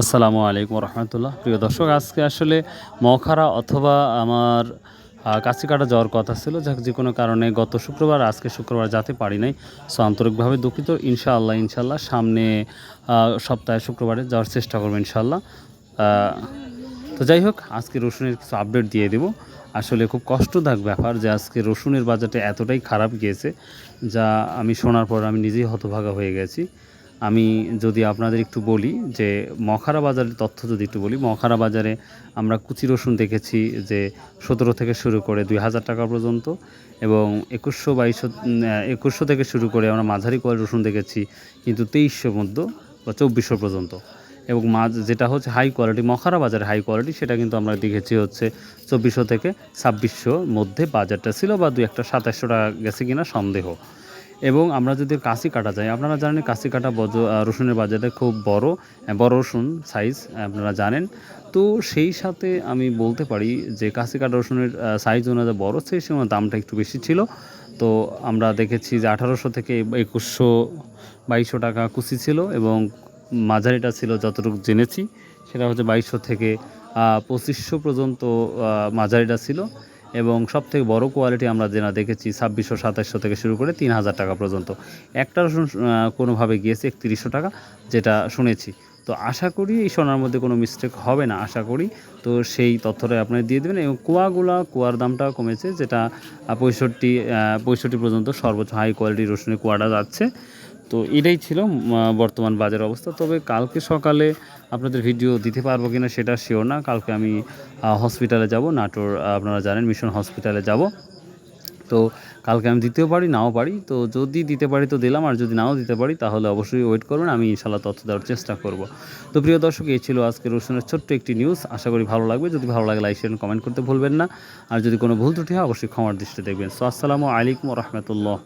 আসসালামু আলাইকুম রহমতুল্লাহ। প্রিয় দর্শক, আজকে আসলে মখারা অথবা আমার কাছে কাটা যাওয়ার কথা ছিল, যাক যে কোনো কারণে গত শুক্রবার, আজকে শুক্রবার যেতে পারি নাই। সো আন্তরিকভাবে দুঃখিত। ইনশাআল্লাহ ইনশাআল্লাহ সামনে সপ্তাহে শুক্রবারে যাওয়ার চেষ্টা করব ইনশাআল্লাহ। তো যাই হোক, আজকে রসুনের কিছু আপডেট দিয়ে দেবো। আসলে খুব কষ্টদায়ক ব্যাপার যে আজকে রসুনের বাজারটা এতটাই খারাপ গিয়েছে, যা আমি শোনার পর আমি নিজেই হতভাগা হয়ে গেছি। আমি যদি আপনাদের একটু বলি যে মখারা বাজারের তথ্য যদি একটু বলি, মখারা বাজারে আমরা কুচি রসুন দেখেছি যে সতেরো থেকে শুরু করে দুই হাজার টাকা পর্যন্ত এবং একুশশো বাইশশো একুশশো থেকে শুরু করে আমরা মাঝারি কোয়াল রসুন দেখেছি কিন্তু তেইশশো মধ্য বা চব্বিশশো পর্যন্ত। এবং মাছ যেটা হচ্ছে হাই কোয়ালিটি মখারা বাজারে হাই কোয়ালিটি সেটা কিন্তু আমরা দেখেছি হচ্ছে চব্বিশশো থেকে ছাব্বিশশোর মধ্যে বাজারটা ছিল বা দু একটা সাতাশশো টাকা গেছে কিনা সন্দেহ। এবং আমরা যদি কাশি কাটা যাই, আপনারা জানেন কাশি কাটা বজ রসুনের বাজারে খুব বড় বড় রসুন সাইজ আপনারা জানেন। তো সেই সাথে আমি বলতে পারি যে কাশি কাটা রসুনের সাইজ অনুযায়ী বড়, সেই সময় দামটা একটু বেশি ছিল। তো আমরা দেখেছি যে আঠারোশো থেকে একুশশো বাইশশো টাকা কুচি ছিল এবং মাঝারিটা ছিল যতটুকু জেনেছি, সেটা হচ্ছে বাইশশো থেকে পঁচিশশো পর্যন্ত মাঝারিটা ছিল। এবং সব থেকে বড়ো কোয়ালিটি আমরা যেটা দেখেছি ছাব্বিশশো, সাতাশশো থেকে শুরু করে তিন হাজার টাকা পর্যন্ত। একটা রসুন কোনোভাবে গিয়েছে একত্রিশশো টাকা, যেটা শুনেছি। তো আশা করি এই সোনার মধ্যে কোনো মিস্টেক হবে না, আশা করি। তো সেই তথ্যটা আপনি দিয়ে দেবেন এবং কুয়াগুলা, কুয়ার দামটা কমেছে, যেটা পঁয়ষট্টি পঁয়ষট্টি পর্যন্ত সর্বোচ্চ হাই কোয়ালিটির রসুনের কুয়াটা যাচ্ছে। তো এটাই ছিল বর্তমান বাজার অবস্থা। তবে কালকে সকালে আপনাদের ভিডিও দিতে পারব কিনা সেটা শিওর না। কালকে আমি হসপিটালে যাব। নাটোর আপনারা জানেন মিশন হসপিটালে যাব। তো কালকে আমি দিতেও পারি, নাও পারি। তো যদি দিতে পারি তো দিলাম, আর যদি নাও দিতে পারি তাহলে অবশ্যই ওয়েট করবেন, আমি ইনশাল্লাহ তথ্য দেওয়ার চেষ্টা করব। তো প্রিয় দর্শক, এই ছিল আজকে রসুনের ছোট্ট একটি নিউজ আশা করি ভালো লাগবে। যদি ভালো লাগে লাইক শেয়ার কমেন্ট করতে ভুলবেন না। আর যদি কোনো ভুল ত্রুটি হয়, অবশ্যই ক্ষমার দৃষ্টি দেখবেন। সো আসসালামু আলাইকুম রহমতুল্লাহ।